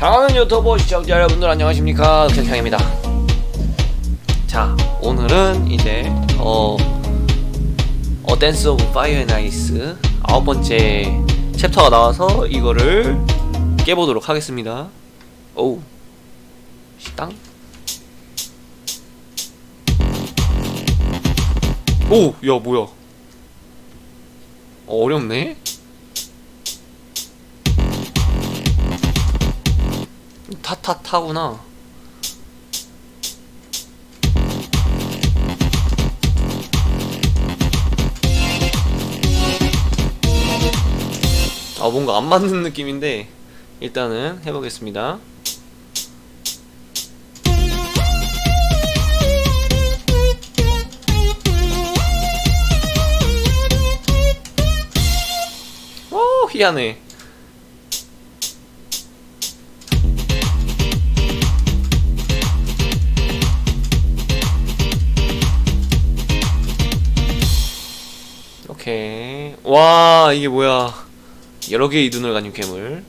사랑하는 유튜버 시청자 여러분들 안녕하십니까? 흑현입니다. 자 오늘은 이제 어, 어 댄스 오브 파이어 앤 아이스 아홉 번째 챕터가 나와서 이거를 깨보도록 하겠습니다. 오우 식당? 오야 뭐야? 어, 어렵네 타타타구나. 아 뭔가 안 맞는 느낌인데 일단은 해보겠습니다. 오 희한해. 오케이. 와, 이게 뭐야. 여러 개의 눈을 가진 괴물.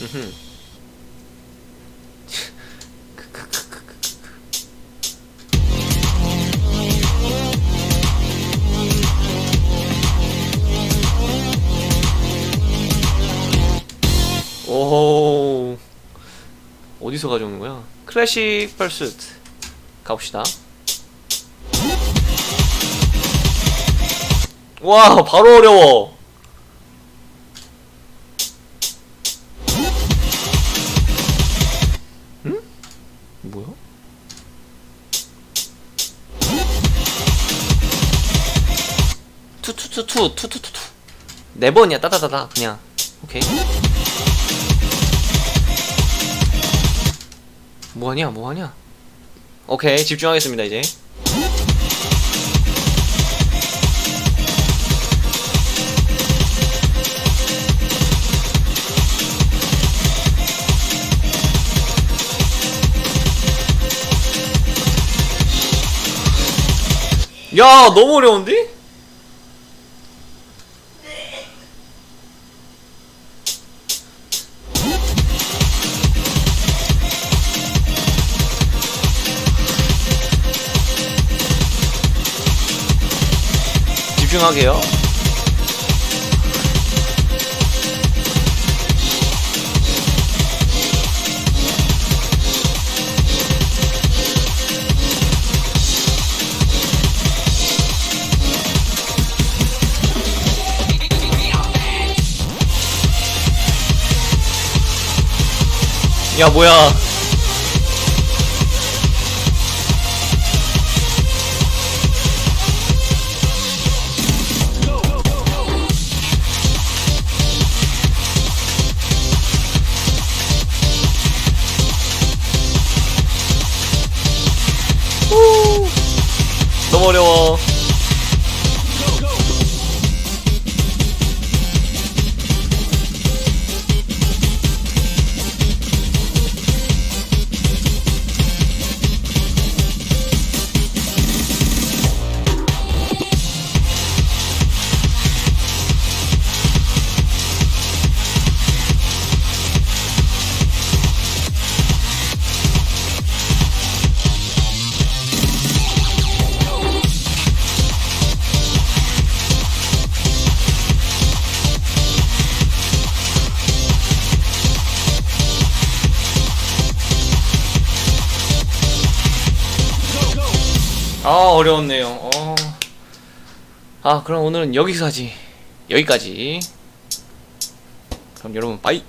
음흠. 오. 어디서 가져오는 거야? 클래식 퍼스트 가봅시다. 와 바로 어려워. 응? 뭐야? 투투투투 투투투투 네 번이야 따다다다 그냥 오케이. 뭐하냐 뭐하냐 오케이 집중하겠습니다 이제 야 너무 어려운데? 집중하게요. 야 뭐야 아 어려웠네요. 어. 아 그럼 오늘은 여기까지 여기까지. 그럼 여러분 빠이.